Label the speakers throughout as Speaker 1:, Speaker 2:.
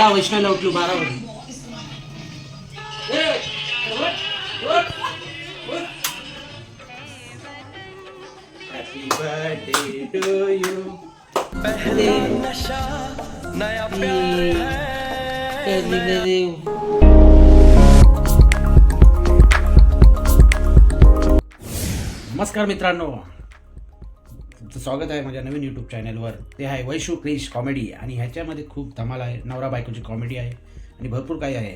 Speaker 1: वैष्णवला उठलो बारा नमस्कार मित्रांनो. तुमचं स्वागत आहे माझ्या नवीन यूट्यूब चॅनलवर ते आहे वैशू क्रिश कॉमेडी आणि ह्याच्यामध्ये खूप धमाल आहे. नवरा बायकोची कॉमेडी आहे आणि भरपूर काही आहे.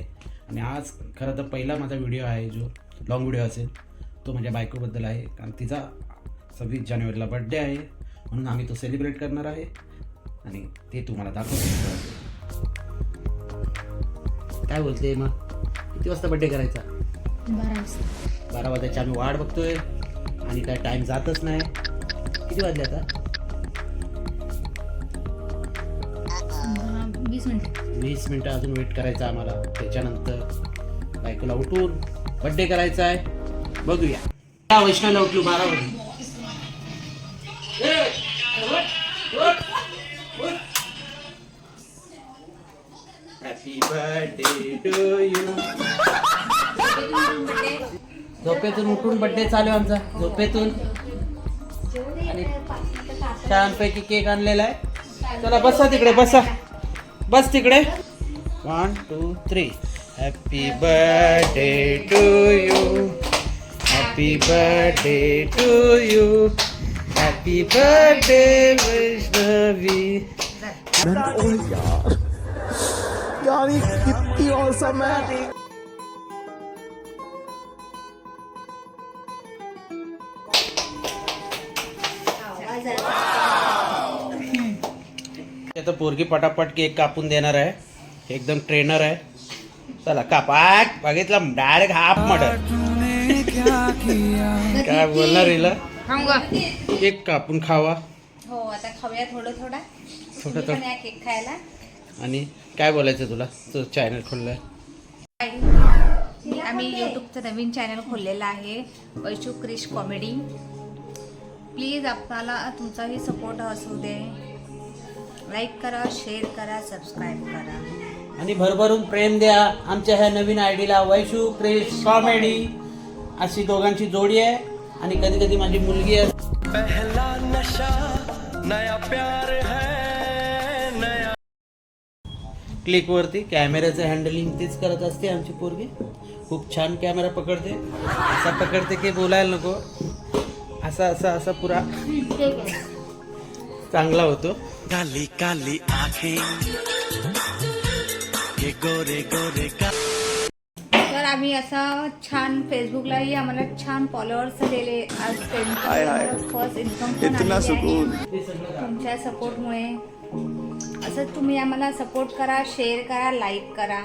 Speaker 1: आणि आज खरं तर पहिला माझा व्हिडिओ आहे जो लॉंग व्हिडिओ असेल तो माझ्या बायकोबद्दल आहे. कारण तिचा सव्वीस जानेवारीला बड्डे आहे. म्हणून आम्ही तो सेलिब्रेट करणार आहे. आणि ते तुम्हाला दाखवतो. काय बोलते मग किती वाजता बड्डे करायचा?
Speaker 2: बारा वाजता.
Speaker 1: बारा वाजायची आम्ही वाट बघतोय. आणि काय टाइम जातच नाही. किती वाजले आता?
Speaker 2: वीस मिनिटं.
Speaker 1: वीस मिनटं अजून वेट करायचं आम्हाला. त्याच्यानंतर बायकोला उठून बड्डे करायचा आहे. बघूया. वैष्णवला उठलो बारा यू झोपेतून उठून बड्डे चालू आमचा. झोपेतून. छानपैकी केक आणलेला आहे. चला बसा तिकडे बसा. बस तिकडे. One two three happy birthday to you happy birthday to you happy birthday Vaishnavi आता पोरगी पटापट केक कापून देणार आहे. एकदम ट्रेनर आहे. चला कापाट बघितलं? डायरेक्ट हाफ मटर काय बोलणार हिला? केक कापून खावा.
Speaker 2: हो आता खाऊया थोडं थोडा.
Speaker 1: थोडं
Speaker 2: या केक खायला.
Speaker 1: आणि काय बोलायचं तुला? तो चॅनल खोललाय.
Speaker 2: आम्ही यूट्यूबचं नवीन चॅनल खोललेलं आहे. वैशू क्रिश कॉमेडी प्लीज आपल्याला तुमचाही सपोर्ट असू दे. लाईक करा शेअर करा सबस्क्राईब करा.
Speaker 1: आणि भरभरून प्रेम द्या. आमच्या ह्या नवीन आयडीला वैशू क्रिश कॉमेडी अशी दोघांची जोडी आहे. आणि कधी कधी माझी मुलगी आहे.
Speaker 3: पहला नशा नया प्यार है नया
Speaker 1: क्लिकवरती कॅमेऱ्याचं हँडलिंग तीच करत असते आमची पोरगी. खूप छान कॅमेरा पकडते. असा पकडते की बोलायला नको. असा असा असा पुरा चांगला होतो.
Speaker 3: काली काली आंखें। ये गोरे गोरे का
Speaker 2: तर आम्ही असं छान फेसबुकलाही आम्हाला छान फॉलोअर्स दिले आज फर्स्ट इन्कम. तुमच्या सपोर्टमुळे असंच तुम्ही आम्हाला सपोर्ट करा शेअर करा लाईक करा.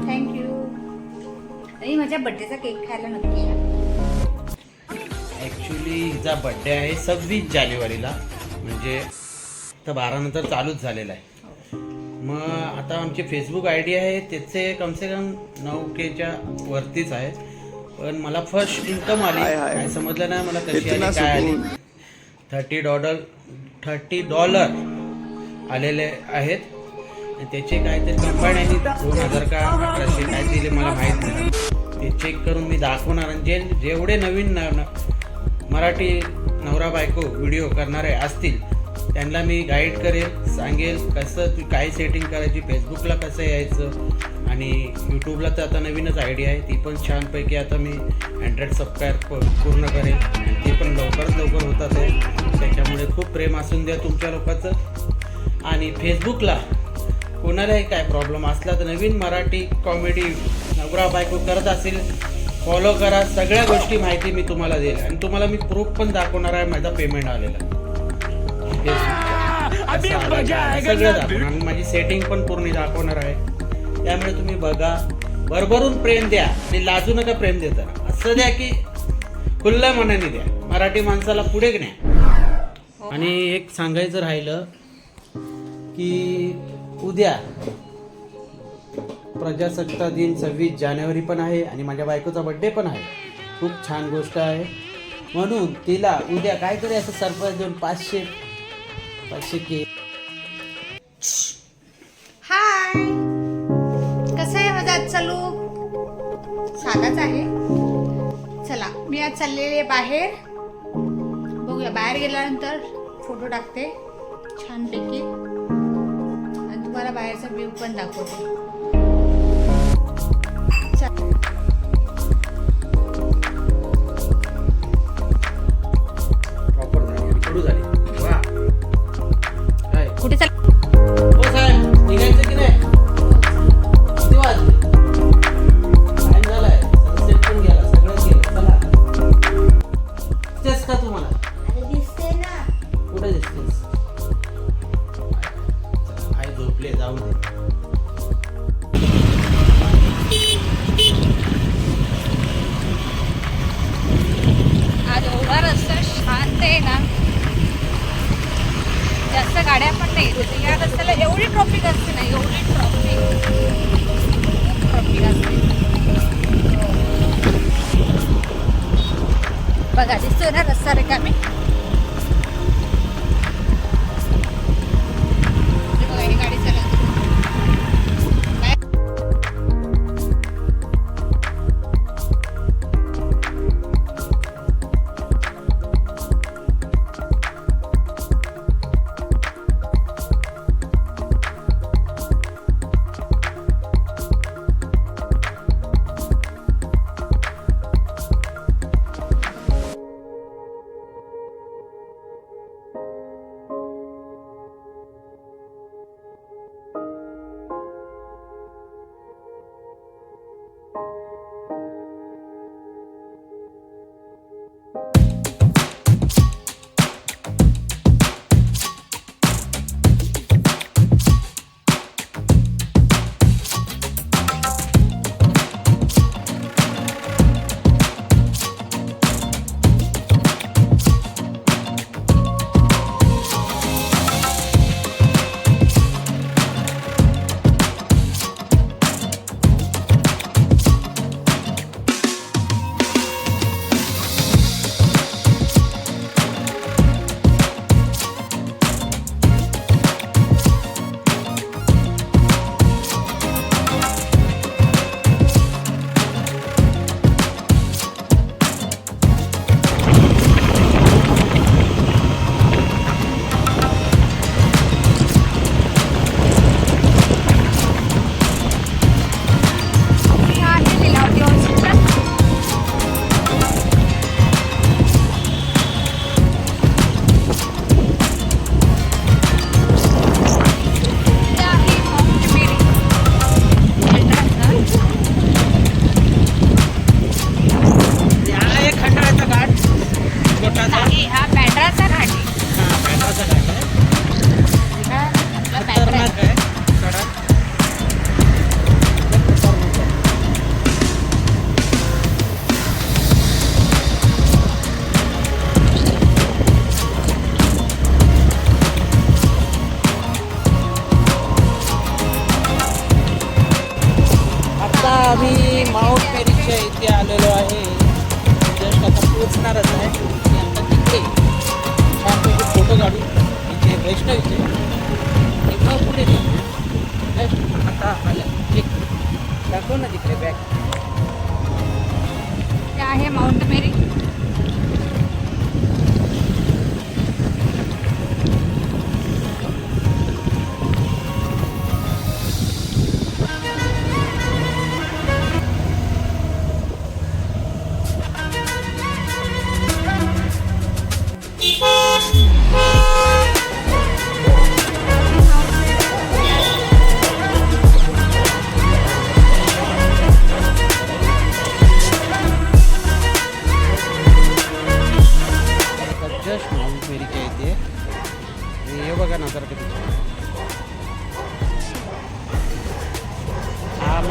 Speaker 2: थँक्यू आणि माझ्या बड्डेचा केक खायला नक्की या.
Speaker 1: ॲक्च्युली हिचा बड्डे आहे सव्वीस जानेवारीला. म्हणजे तर बारा नंतर चालूच झालेला आहे. मग आता आमची फेसबुक आय डी आहे त्याचे कमसे कम नऊ केच्या वरतीच आहे. पण मला फर्स्ट इन्कम आली. काय समजलं नाही मला कशी आली काय आली. थर्टी डॉलर थर्टी डॉलर आलेले आहेत. त्याचे काहीतरी कंपन्यांनी दोन हजार का अठराशे काय दिले मला माहीत नाही. ते चेक करून मी दाखवणार आणि जे जेवढे नवीन मराठी नवरा बायको व्हिडिओ करणारे असतील त्यांना मी गाईड करेल सांगेल कसं तू काय सेटिंग करायची फेसबुकला कसं यायचं आणि यूट्यूबला तर आता नवीनच आयडिया आहे ती पण छानपैकी आता मी हंड्रेड सबस्क्राईब पूर्ण करेल. आणि ते पण लवकरात लवकर होतात आहे त्याच्यामुळे खूप प्रेम असून द्या तुमच्या लोकांचं. आणि फेसबुकला कोणालाही काय प्रॉब्लेम असला तर नवीन मराठी कॉमेडी नवरा बायको करत असेल फॉलो करा. सगळ्या गोष्टी माहिती मी तुम्हाला देईल. आणि तुम्हाला मी प्रूफ पण दाखवणार आहे माझा पेमेंट आलेला. दाखवणार. आणि माझी सेटिंग पण पूर्ण दाखवणार आहे. त्यामुळे तुम्ही बघा. भरभरून प्रेम द्या. आणि लाजू नका प्रेम देताना असं द्या की खुल्ल्या मनाने द्या. मराठी माणसाला पुढे न्या. आणि एक सांगायचं राहिलं की उद्या प्रजासत्ताक दिन सव्वीस जानेवारी पण आहे आणि माझ्या बायकोचा बड्डे पण आहे. खूप छान गोष्ट आहे. म्हणून तिला उद्या काहीतरी असं सरप्राईज देऊन पाचशे Pagsiki.
Speaker 2: हाय कसं आहे माझा आजचा लुक साधाच आहे. चला मी आज चाललेली आहे बाहेर. बघूया बाहेर गेल्यानंतर फोटो टाकते. छानपैकी. आणि तुम्हाला बाहेरचा व्ह्यू पण दाखवते. आहे.
Speaker 1: जस्ट आता पोचणारच आहे. आणि आता तिकडे छानपैकी फोटो काढू इथे वैष्णवीचे तेव्हा मग पुढे निघू. आता आल्या ठीक दाखव ना तिकडे बॅग
Speaker 2: ते आहे माउंट मेरी.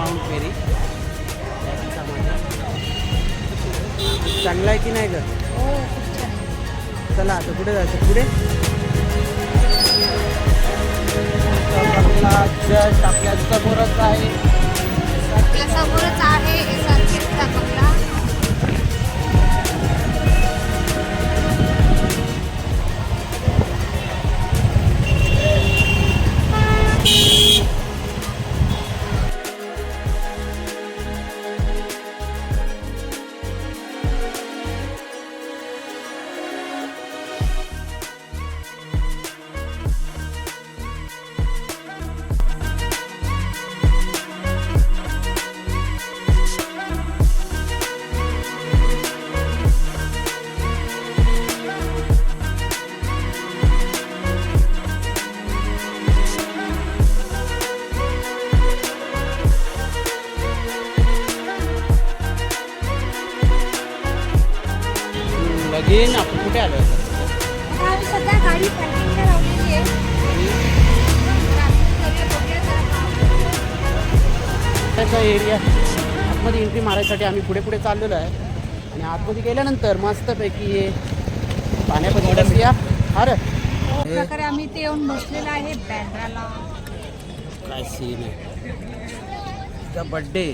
Speaker 1: माउंट मेरी चांगला आहे की नाही ग? चला आता कुठे जायचं? पुढे? जस्ट आपल्या समोरच आहे.
Speaker 2: आपल्या समोरच आहे
Speaker 1: बिन आपण कुठे आलो?
Speaker 2: सध्या गाडी पार्किंगला लावलेली आहे.
Speaker 1: त्याचा एरिया आतमध्ये एंट्री मारायसाठी आम्ही पुढे पुढे चाललेलो आहे. आणि आतमध्ये गेल्यानंतर मस्तपैकी हे पाण्यामध्ये बसूया अरे
Speaker 2: प्रकारे आम्ही ते येऊन बसलेलो आहे बँड्राला
Speaker 1: काय सीन आहे? बड्डे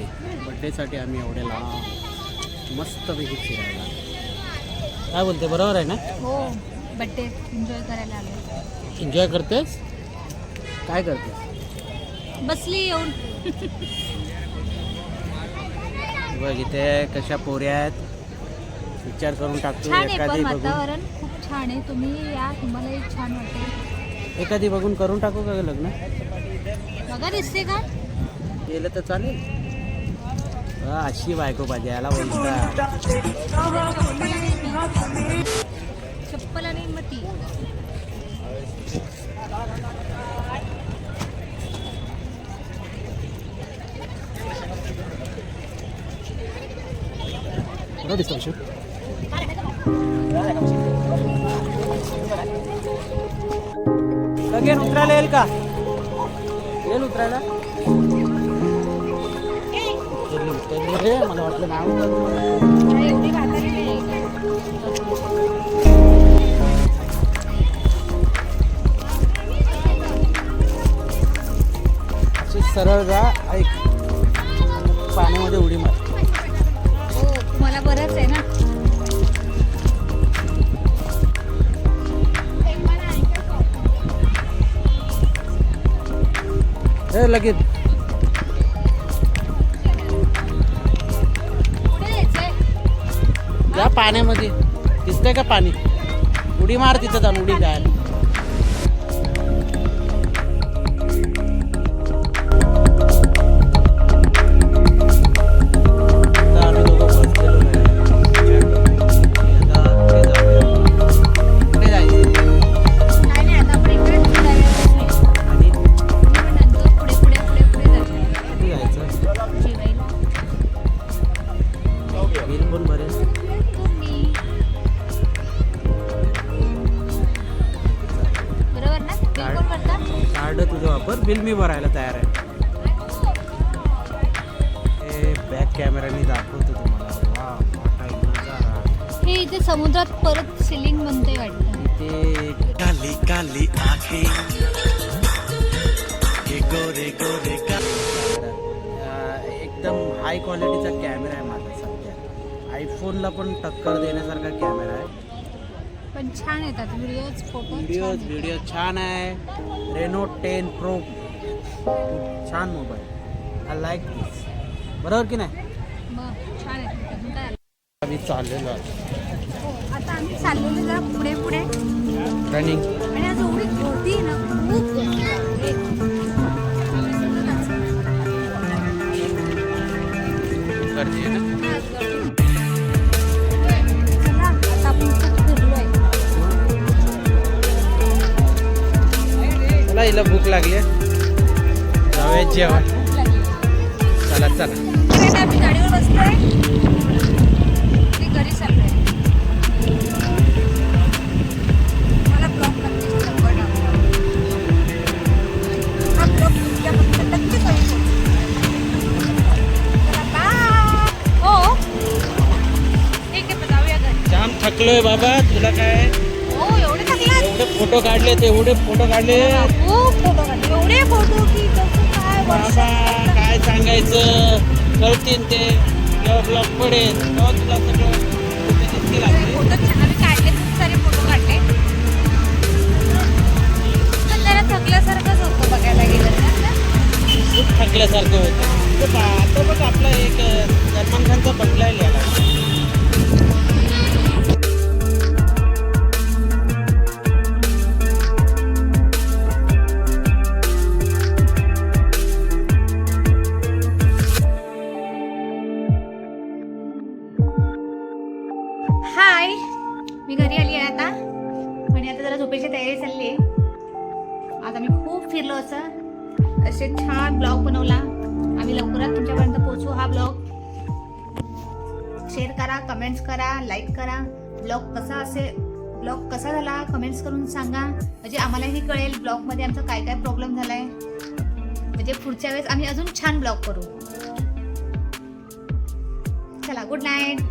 Speaker 1: बड्डेसाठी आम्ही एवढे लांब मस्तपैकी फिरायला. काय बोलते? बरोबर आहे ना?
Speaker 2: हो बड्डे. एन्जॉय करायला आलो
Speaker 1: एन्जॉय करतेस? काय करतेस?
Speaker 2: बसली येऊन.
Speaker 1: बघ इथे कशा पोऱ्या आहेत. विचार करून टाकतो
Speaker 2: छान आहे पण
Speaker 1: एखादी बघून.
Speaker 2: वातावरण खूप छान आहे. तुम्ही या तुम्हालाही छान वाटेल.
Speaker 1: एखादी बघून करून टाकू का लग्न?
Speaker 2: बघा दिसते का?
Speaker 1: केलं तर चालेल. अशी बायको पाहिजे याला बोलता
Speaker 2: चप्पल आणि मती
Speaker 1: बरं दिसतो विषय लगेच उतरायला येईल का येईल उतरायला रे मला वाटलं नाव सरळ जा ऐक. पाण्यामध्ये उडी मार.
Speaker 2: हो तुम्हाला बरंच आहे ना.
Speaker 1: हे लगेच. जा पाण्यामध्ये. दिसतंय का पाणी? उडी मार तिथं जाऊन उडी जायला मी भरायला तयार आहे. हे बॅक कॅमेऱ्याने दाखवतो तुम्हाला. वा मोठा एक नजारा
Speaker 2: हे इथे समुद्रात परत सिलिंग बनते वाटतं.
Speaker 1: इथे
Speaker 3: काली काली आंखें. गोरे गोरे
Speaker 1: एकदम हाय क्वालिटीचा कॅमेरा आहे माझा सध्या. आयफोनला पण टक्कर देण्यासारखा कॅमेरा आहे.
Speaker 2: पण छान येतात व्हिडिओज फोटो
Speaker 1: व्हिडिओ व्हिडिओ छान आहे. रेनो टेन प्रो छान मोबाईल आय लाईक दिस बरोबर की नाही?
Speaker 2: छान?
Speaker 1: आम्ही चाललेलो आहे
Speaker 2: हो, आता आम्ही चाललेलो जरा पुढे पुढे.
Speaker 1: रनिंग
Speaker 2: आणि आज एवढी ना खूप गर्दी आहे.
Speaker 1: ना? हिला भूक लागली आहे. जाऊया जेवण. चला चला.
Speaker 2: आम्ही गाडीवर घरी चाललोय मला नक्कीच हा नक्कीच हो ठीक आहे जाऊया घरी
Speaker 1: जाम थकलोय बाबा तुला काय?
Speaker 2: हो एवढे
Speaker 1: एवढे फोटो काढले तेवढे फोटो काढले.
Speaker 2: खूप फोटो काढले. एवढे फोटो की
Speaker 1: बाबा काय सांगायचं? कळतील ते. जेव्हा ब्लॉग पडेल तेव्हा तुला सगळं दिसतील आपले.
Speaker 2: फोटो आम्ही काढले खूप सारे फोटो काढले. पण जरा थकल्यासारखंच होतं बघायला गेलं तर ना.
Speaker 1: खूप थकल्यासारखं होतं. आता बघ आपला एक सलमान खानचा बंगला लिहिला
Speaker 2: असे छान ब्लॉग बनवला. आम्ही लवकरात तुमच्यापर्यंत पोहोचू हा ब्लॉग. शेअर करा कमेंट्स करा लाईक करा. ब्लॉग कसा असे ब्लॉग कसा झाला कमेंट्स करून सांगा. म्हणजे आम्हालाही कळेल ब्लॉगमध्ये आमचा काय काय प्रॉब्लेम झाला आहे म्हणजे पुढच्या वेळेस आम्ही अजून छान ब्लॉग करू. चला गुड नाईट